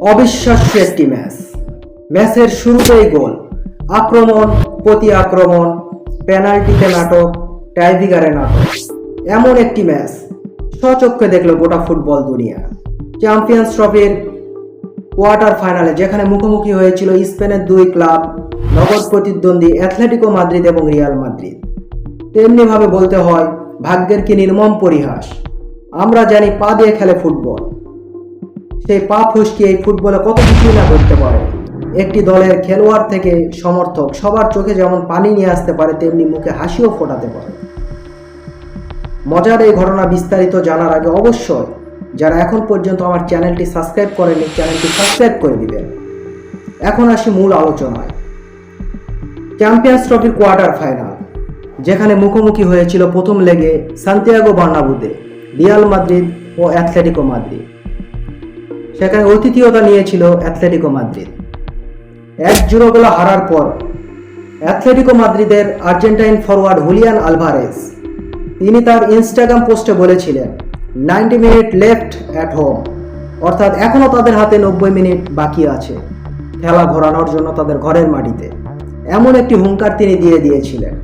অবিশ্বাস্য একটি ম্যাচ। ম্যাচের শুরুতেই গোল, আক্রমণ, প্রতি আক্রমণ, পেনাল্টিতে নাটক টাইভিগারে নাটক। এমন একটি ম্যাচ, স্বচক্ষে দেখল গোটা ফুটবল দুনিয়া। চ্যাম্পিয়ন্স ট্রফির কোয়ার্টার ফাইনালে, যেখানে মুখোমুখি হয়েছিল স্পেনের দুই ক্লাব নগদ প্রতিদ্বন্দ্বী অ্যাথলেটিকো মাদ্রিদ এবং রিয়াল মাদ্রিদ। তেমনিভাবে বলতে হয়, ভাগ্যের কি নির্মম পরিহাস। আমরা জানি পা দিয়ে খেলে ফুটবল। সেই পা ফুসকে এই ফুটবলে কত কিছুই না করতে পারে। একটি দলের খেলোয়াড় থেকে সমর্থক সবার চোখে যেমন পানি নিয়ে আসতে পারে, তেমনি মুখে হাসিও ফোটাতে পারে। মজার এই ঘটনা বিস্তারিত জানার আগে অবশ্যই যারা এখন পর্যন্ত আমার চ্যানেলটি সাবস্ক্রাইব করেনি চ্যানেলটি সাবস্ক্রাইব করে দিবেন। এখন আসি মূল আলোচনায়। চ্যাম্পিয়ন্স ট্রফির কোয়ার্টার ফাইনাল, যেখানে মুখোমুখি হয়েছিল প্রথম লেগে সান্তিয়াগো বার্নাবুদে রিয়াল মাদ্রিদ ও অ্যাথলেটিকো মাদ্রিদ। সেখানে অতিথিয়তা নিয়েছিল অ্যাথলেটিকো মাদ্রিদ। এক গোলা হারার পর অ্যাথলেটিকো মাদ্রিদের আর্জেন্টাইন ফরওয়ার্ড হুলিয়ান আলভারেজ তিনি তার ইনস্টাগ্রাম পোস্টে বলেছিলেন, ninety minute left at home. অর্থাৎ এখনও তাদের হাতে নব্বই মিনিট বাকি আছে খেলা ঘোরানোর জন্য তাদের ঘরের মাটিতে। এমন একটি হুঙ্কার তিনি দিয়ে দিয়েছিলেন।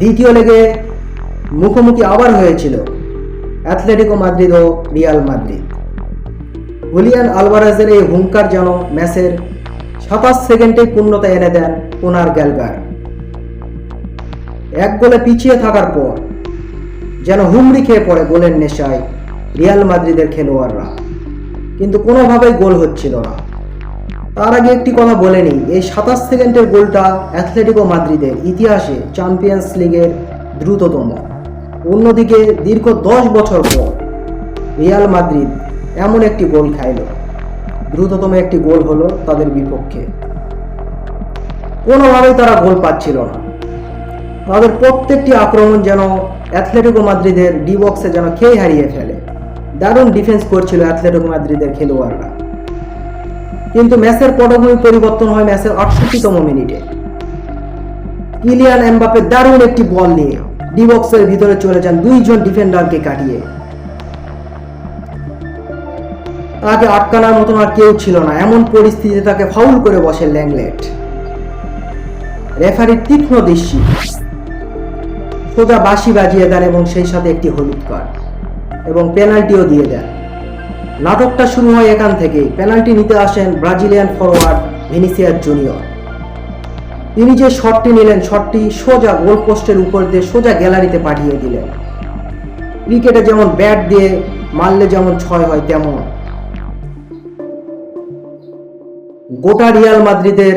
দ্বিতীয় লেগে মুখোমুখি আবার হয়েছিল অ্যাথলেটিকো মাদ্রিদ ও রিয়াল মাদ্রিদ হুলিয়ান আলভারেজের এই হুঙ্কার যেন ম্যাচের সাতাশ সেকেন্ডেই পূর্ণতা এনে দেন কোনার গ্যালগার। এক গোলে পিছিয়ে থাকার পর যেন হুমড়ি খেয়ে পড়ে গোলের নেশায় রিয়াল মাদ্রিদের খেলোয়াড়রা। কিন্তু কোনোভাবেই গোল হচ্ছিল না। তার আগে একটি কথা বলে নিই, এই সাতাশ সেকেন্ডের গোলটা অ্যাথলেটিকো মাদ্রিদের ইতিহাসে চ্যাম্পিয়ন্স লিগের দ্রুততম। অন্যদিকে দীর্ঘ দশ বছর পর রিয়াল মাদ্রিদ এমন একটি গোল খাইল। দ্রুততম একটি গোল হলো তাদের বিপক্ষে। কোনোভাবেই তারা গোল পাচ্ছিল না। তাদের প্রত্যেকটি আক্রমণ যেন অ্যাথলেটিকো মাদ্রিদের ডি বক্সে যেন খেয়ে হারিয়ে ফেলে। দারুণ ডিফেন্স করছিল অ্যাথলেটিকো মাদ্রিদের খেলোয়াড়রা। কিন্তু ম্যাচের পটভূমি পরিবর্তন হয় ম্যাচের আটষট্টিতম মিনিটে। কিলিয়ান এমবাপে দারুণ একটি বল নিয়ে ডি বক্সের ভিতরে চলে যান দুইজন ডিফেন্ডারকে কাটিয়ে। তাকে আটকানোর মতন আর কেউ ছিল না। এমন পরিস্থিতিতে তাকে ফাউল করে বসে ল্যাংলেট। রেফারির তীক্ষ্ণ দৃষ্টি। সোজা বাঁশি বাজিয়ে দেন এবং সেই সাথে একটি হলুদ কার্ড এবং পেনাল্টিও দিয়ে দেন। নাটকটা শুরু হয় এখান থেকেই। পেনাল্টি নিতে আসেন ব্রাজিলিয়ান ফরওয়ার্ড ভিনিসিয়াস জুনিয়র তিনি যে শটটি নিলেন, শটটি সোজা গোল পোস্টের উপর দিয়ে সোজা গ্যালারিতে পাঠিয়ে দিলেন। ক্রিকেটে যেমন ব্যাট দিয়ে মারলে যেমন ছয় হয়, তেমন। গোটা রিয়াল মাদ্রিদের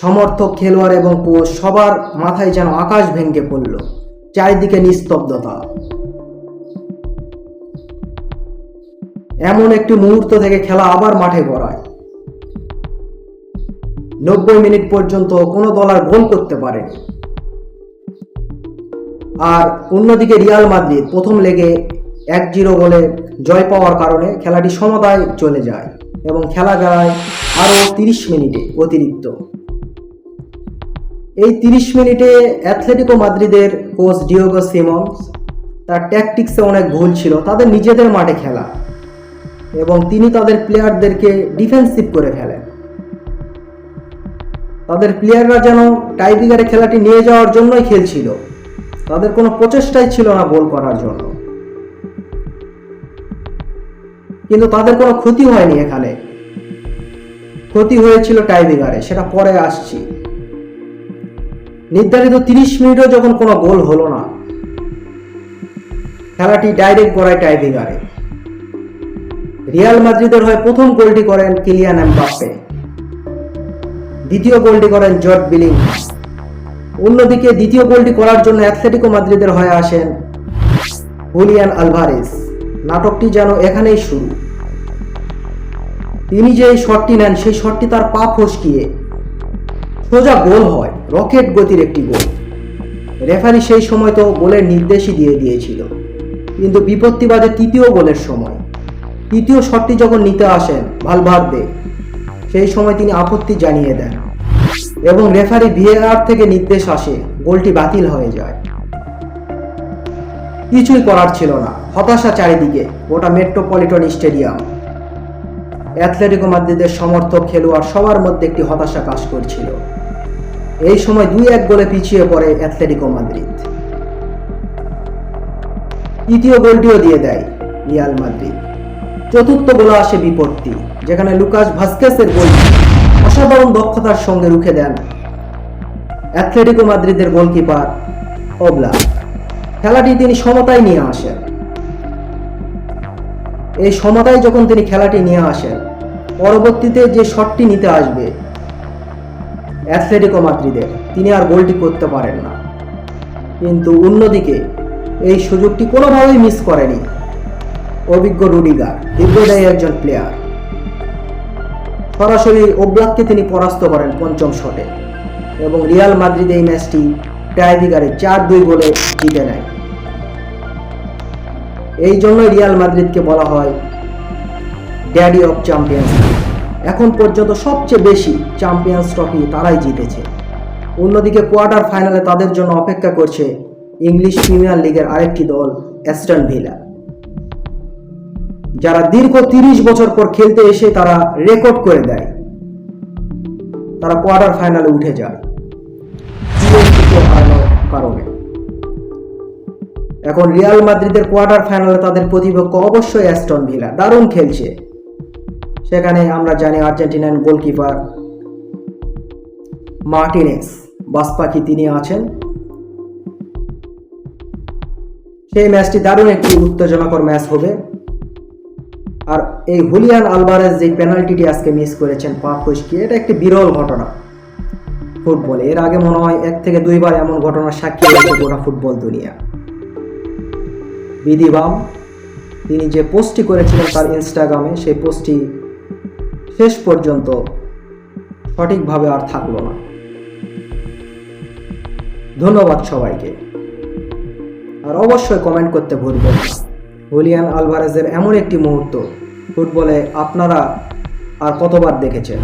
সমর্থক খেলোয়াড় এবং কোচ সবার মাথায় যেন আকাশ ভেঙে পড়ল, চারিদিকে নিস্তব্ধতা। এমন একটি মুহূর্ত থেকে খেলা আবার মাঠে গড়ায়। নব্বই মিনিট পর্যন্ত কোনো দল আর গোল করতে পারেনি। আর অন্যদিকে রিয়াল মাদ্রিদ প্রথম লেগে এক জিরো গোলে জয় পাওয়ার কারণে খেলাটি সমতায় চলে যায় এবং খেলা যায় আরও তিরিশ মিনিটে অতিরিক্ত। এই তিরিশ মিনিটে অ্যাথলেটিকো মাদ্রিদের কোচ ডিওগো সিমন্স, তার ট্যাকটিক্সে অনেক ভুল ছিল, তাদের নিজেদের মাঠে খেলা এবং তিনি তাদের প্লেয়ারদেরকে ডিফেন্সিভ করে ফেলেন। তাদের প্লেয়াররা যেন টাইব্রিগারে খেলাটি নিয়ে যাওয়ার জন্যই খেলছিল। তাদের কোনো প্রচেষ্টাই ছিল না গোল করার জন্য। কিন্তু তাদের কোনো ক্ষতি হয়নি এখানে। ক্ষতি হয়েছিল টাইব্রিগারে সেটা পরে আসছি। নির্ধারিত তিরিশ মিনিটও যখন কোনো গোল হলো না, খেলাটি ডাইরেক্ট গড়ায় টাইব্রিগারে রিয়াল মাদ্রিদের হয়ে প্রথম গোলটি করেন কিলিয়ান এমবাপ্পে। দ্বিতীয় গোলটি করেন জর্জ বিলিং। অন্যদিকে দ্বিতীয় গোলটি করার জন্য অ্যাথলেটিকো মাদ্রিদের হয়ে আসেন হুলিয়ান আলভারেজ। নাটকটি যেন এখানেই শুরু। তিনি যে শটটি নেন, সেই শটটি তার পা ফসকিয়ে সোজা গোল হয়, রকেট গতির একটি গোল। রেফারি সেই সময় তো গোলের নির্দেশই দিয়ে দিয়েছিল। কিন্তু বিপত্তিবাদে তৃতীয় গোলের সময়, তৃতীয় শটটি যখন নিতে আসেন, ভালভার্দে সেই সময় তিনি আপত্তি জানিয়ে দেন এবং রেফারি ভিএআর থেকে নির্দেশ আসে গোলটি বাতিল হয়ে যায়। কিছুই করার ছিল না। হতাশা চারিদিকে। গোটা মেট্রোপলিটন স্টেডিয়াম। অ্যাথলেটিকো মাদ্রিদের সমর্থক খেলোয়াড় সবার মধ্যে একটি হতাশা কাজ করছিল। এই সময় দুই এক গোলে পিছিয়ে পড়ে অ্যাথলেটিকো মাদ্রিদ। তৃতীয় গোলটিও দিয়ে দেয় রিয়াল মাদ্রিদ। চতুর্থ গোলে আসে বিপত্তি, যেখানে লুকাস ভাস্কেসের গোল অসাধারণ দক্ষতার সঙ্গে রুখে দেন অ্যাথলেটিকো মাদ্রিদের গোলকিপার ওবলা। খেলাটি তিনি সমতায় নিয়ে আসেন। এই সমতায় যখন তিনি খেলাটি নিয়ে আসেন, পরবর্তীতে যে শটটি নিতে আসবে অ্যাথলেটিকো মাদ্রিদের, তিনি আর গোলটি করতে পারেন না। কিন্তু অন্যদিকে, এই সুযোগটি কোনোভাবেই মিস করেনি অভিজ্ঞ রুডিগার দীর্ঘদায়ী একজন প্লেয়ার। সরাসরি ওব্লাককে তিনি পরাস্ত করেন পঞ্চম শটে এবং রিয়াল মাদ্রিদ এই ম্যাচটি টাইব্রেকারে চার দুই গোলে জিতে নেয়। এই জন্যই রিয়াল মাদ্রিদকে বলা হয় ড্যাডি অফ চ্যাম্পিয়ন্স এখন পর্যন্ত সবচেয়ে বেশি চ্যাম্পিয়ন্স ট্রফি তারাই জিতেছে। অন্যদিকে কোয়ার্টার ফাইনালে তাদের জন্য অপেক্ষা করছে ইংলিশ প্রিমিয়ার লিগের আরেকটি দল, অ্যাস্টন ভিলা। যারা দীর্ঘ তিরিশ বছর পর খেলতে এসে তারা রেকর্ড করে দেয়। তারা কোয়ার্টার ফাইনালে উঠে যায়। কারণে। এখন রিয়াল মাদ্রিদের কোয়ার্টার ফাইনালে তাদের প্রতিপক্ষ অবশ্যই অ্যাস্টন ভিলা। দারুণ খেলছে। সেখানে আমরা জানি আর্জেন্টিনার গোলকিপার মার্টিনেস। বাসপাখি তিনি আছেন। সেই ম্যাচটি দারুণ একটি উত্তেজনাকর ম্যাচ হবে। আর এই হুলিয়ান আলভারেজ যে পেনাল্টিটি আজকে মিস করেছেন পা ফসকি এটা একটি বিরল ঘটনা। ফুটবলে, এর আগে মনে হয় এক থেকে দুইবার এমন ঘটনার সাক্ষী হয়েছে গোটা ফুটবল দুনিয়া। বিধিবাম, তিনি যে পোস্টটি করেছিলেন তার ইনস্টাগ্রামে, সেই পোস্টটি শেষ পর্যন্ত সঠিকভাবে আর থাকল না। ধন্যবাদ সবাইকে। আর অবশ্যই কমেন্ট করতে ভুলবেন না। হুলিয়ান আলভারেজের এমন একটি মুহূর্ত ফুটবলে আপনারা আর কতবার দেখেছেন?